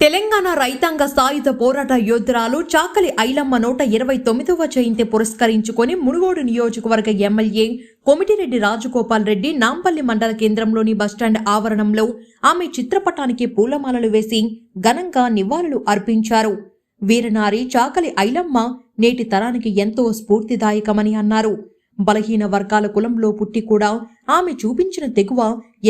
తెలంగాణ రైతాంగ సాయుధ పోరాట యోధురాలు చాకలి ఐలమ్మ నూట ఇరవై తొమ్మిదవ జయంతి పురస్కరించుకొని మునుగోడు నియోజకవర్గ ఎమ్మెల్యే కొమిటిరెడ్డి రాజగోపాల్ రెడ్డి నాంపల్లి మండల కేంద్రంలోని బస్టాండ్ ఆవరణంలో ఆమె చిత్రపటానికి పూలమాలలు వేసి ఘనంగా నివాళులు అర్పించారు. వీరనారి చాకలి ఐలమ్మ నేటి తరానికి ఎంతో స్ఫూర్తిదాయకమని అన్నారు. బలహీన వర్గాల కులంలో పుట్టి కూడా ఆమె చూపించిన తెగువ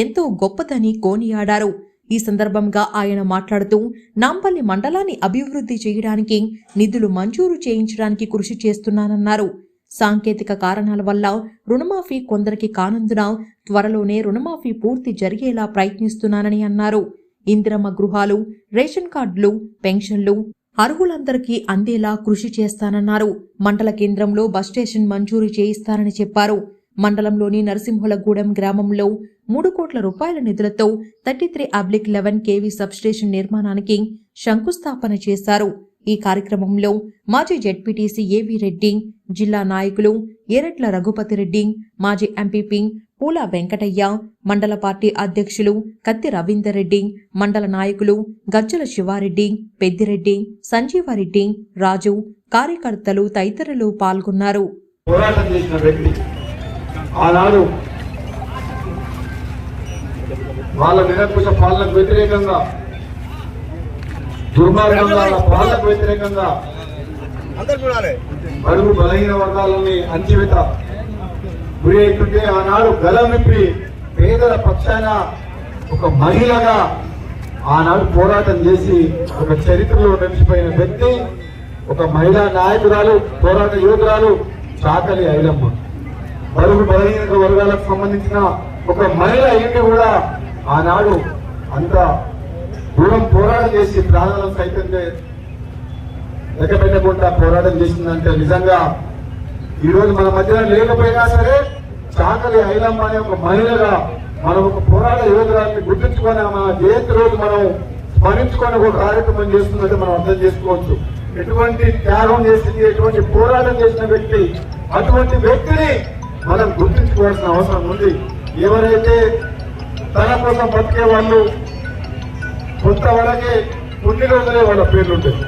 ఎంతో గొప్పదని కోనియాడారు. ఈ సందర్భంగా ఆయన మాట్లాడుతూ నాంపల్లి మండలాన్ని అభివృద్ధి చేయడానికి నిధులు మంజూరు చేయించడానికి కృషి చేస్తున్నానన్నారు. సాంకేతిక కారణాల వల్ల రుణమాఫీ కొందరికి కానందున త్వరలోనే రుణమాఫీ పూర్తి జరిగేలా ప్రయత్నిస్తున్నానని అన్నారు. ఇందిరమ్మ గృహాలు రేషన్ కార్డులు పెన్షన్లు అర్హులందరికీ అందేలా కృషి చేస్తానన్నారు. మండల కేంద్రంలో బస్ స్టేషన్ మంజూరు చేయిస్తారని చెప్పారు. మండలంలోని నరసింహులగూడెం గ్రామంలో మూడు కోట్ల రూపాయల నిధులతో thirty three oblique eleven KV substation నిర్మాణానికి శంకుస్థాపన చేశారు. ఈ కార్యక్రమంలో మాజీ జెడ్పీటీసీ ఏవి రెడ్డి జిల్లా నాయకులు ఎరట్ల రఘుపతి రెడ్డి మాజీ ఎంపీపీ పూల వెంకటయ్య మండల పార్టీ అధ్యక్షులు కత్తి రవీందర్ రెడ్డి మండల నాయకులు గజ్జల శివారెడ్డి పెద్దిరెడ్డి సంజీవారెడ్డి రాజు కార్యకర్తలు తదితరులు పాల్గొన్నారు. పోరాటం చేసిన వ్యక్తి ఆనాడు వాళ్ళ నిరంకుశ పాలనకు వ్యతిరేకంగా దుర్మార్గంగా వాళ్ళ పాలనకు వ్యతిరేకంగా బడుగు బలహీన వర్గాలని అంచివేత గురి అవుతుంటే ఆనాడు గలమిప్పి పేదల పక్షాన ఒక మహిళగా ఆనాడు పోరాటం చేసి ఒక చరిత్రలో నిలిచిపోయిన వ్యక్తి ఒక మహిళా నాయకురాలు పోరాట యోధురాలు చాకలి ఐలమ్మ. బడుగు బలహీన వర్గాలకు సంబంధించిన ఒక మహిళ ఇంటి కూడా ఆనాడు అంత దూరం పోరాటం చేసి ప్రాణాలను సైతం చే- లెక్క పెట్టకుండా పోరాటం చేసిందంటే నిజంగా ఈరోజు మన మధ్యన లేకపోయినా సరే చాకలి ఐలమ్మ అనే ఒక మహిళగా మనం ఒక పోరాట యోధురాన్ని గుర్తించుకొని మన జయంతి రోజు మనం స్మరించుకొని ఒక కార్యక్రమం చేస్తున్నట్టు మనం అర్థం చేసుకోవచ్చు. ఎటువంటి త్యాగం చేసింది ఎటువంటి పోరాటం చేసిన వ్యక్తి అటువంటి వ్యక్తిని మనం గుర్తించుకోవాల్సిన అవసరం ఉంది. ఎవరైతే తన కోసం బతికే వాళ్ళు కొంతవరకే కొన్ని రోజులే వాళ్ళ పేర్లు ఉంటాయి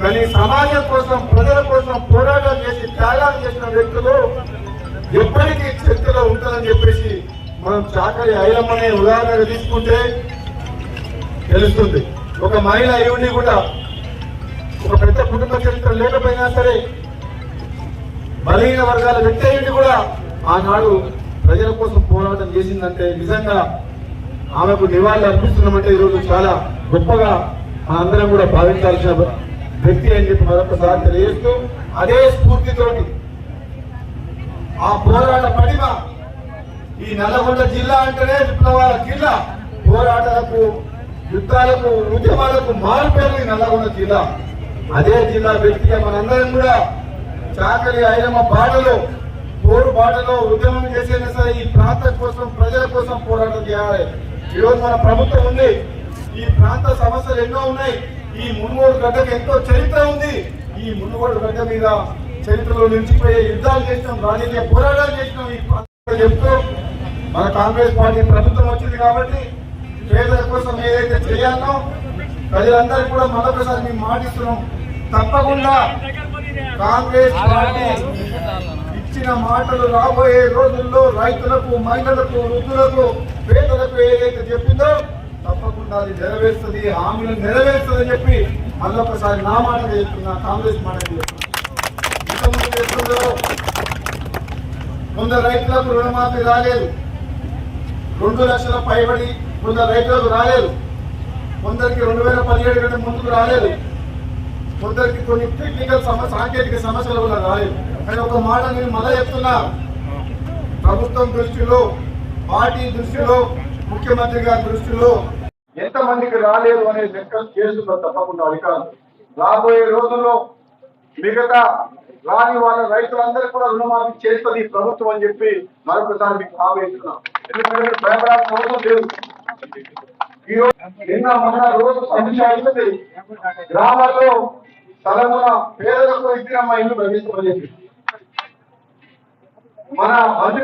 కానీ సమాజం కోసం ప్రజల కోసం పోరాటం చేసి త్యాగాలు చేసిన వ్యక్తులు ఎప్పటికీ చరిత్రలో ఉంటుందని చెప్పేసి మనం చాకలి ఐలమ్మనే ఉదాహరణగా తీసుకుంటే తెలుస్తుంది. ఒక మహిళ అయ్యుండి కూడా ఒక పెద్ద కుటుంబ చరిత్ర లేకపోయినా సరే బలహీన వర్గాల వ్యక్తి అయ్యుండి కూడా ఆనాడు ప్రజల కోసం పోరాటం చేసిందంటే నిజంగా ఆమెకు నివాళులు అర్పిస్తున్నామంటే ఈరోజు చాలా గొప్పగా మనందరం కూడా భావించాల్సిన వ్యక్తి అని చెప్పి మరొకసారి తెలియజేస్తూ అదే స్ఫూర్తితోటి ఆ పోరాట పడిమ ఈ నల్లగొండ జిల్లా అంటేనే విప్లవాల జిల్లా. పోరాటాలకు యుద్ధాలకు ఉద్యమాలకు మారుపేరు ఈ నల్లగొండ జిల్లా. అదే జిల్లా వ్యక్తిగా మనందరం కూడా చాకలి ఐరమ్మ బాటలో పోరు బాటలో ఉద్యమం చేసేనా సరే ఈ ప్రాంతం కోసం ప్రజల కోసం పోరాటం చేయాలి. ఈరోజు మన ప్రభుత్వం ఉంది. ఈ ప్రాంత సమస్యలు ఎన్నో ఉన్నాయి. ఈ మునుగోడు గడ్డకు ఎంతో చరిత్ర ఉంది. ఈ మునుగోడు గడ్డ మీద చరిత్రలో నిలిచిపోయే యుద్ధాలు చేసినాం రాజకీయ పోరాటాలు చేసినాం ఈ చెప్తూ మన కాంగ్రెస్ పార్టీ ప్రభుత్వం వచ్చింది కాబట్టి పేదల కోసం ఏదైతే చేయాలనో ప్రజలందరికీ కూడా మరొకసారి మేము మాటిస్తున్నాం. తప్పకుండా కాంగ్రెస్ పార్టీ ఇచ్చిన మాటలు రాబోయే రోజుల్లో రైతులకు మహిళలకు వృద్ధులకు పేదలకు ఏదైతే చెప్పిందో తప్పకుండా అది నెరవేరుస్తుంది హామీలను నెరవేరుస్తుంది అని చెప్పి మళ్ళొకసారి నా మాట చెప్తున్నా కాంగ్రెస్ మాట చెప్తున్నా. కొందరు రైతులకు రుణమాఫీ రాలేదు. రెండు లక్షల పైబడి కొందరు రైతులకు రాలేదు. కొందరికి రెండు వేల పదిహేడు కంటే ముందుకు రాలేదు. కొందరికి కొన్ని టెక్నికల్ సమస్య సాంకేతిక సమస్యల వల్ల రాలేదు. కానీ ఒక మాట నేను మళ్ళా చెప్తున్నా. ప్రభుత్వం దృష్టిలో పార్టీ దృష్టిలో ముఖ్యమంత్రి గారి దృష్టిలో ఎంత మందికి రాలేదు అనే లెక్క చేస్తున్నారు తప్పకుండా అధికారులు. రాబోయే రోజుల్లో మిగతా రాని వాళ్ళ రైతులందరూ కూడా రుణమాఫీ చేస్తుంది ప్రభుత్వం అని చెప్పి మరొకసారి మీకు హామీ ఎందుకంటే భయపడాల్సిన అవసరం లేదు. ఈ నిన్న మొన్న రోజు సమస్య అవుతుంది గ్రామాల్లో తలమున పేదలకు ఇచ్చిన మా ఇల్లు ప్రవేశింపజేసి మన మంత్రి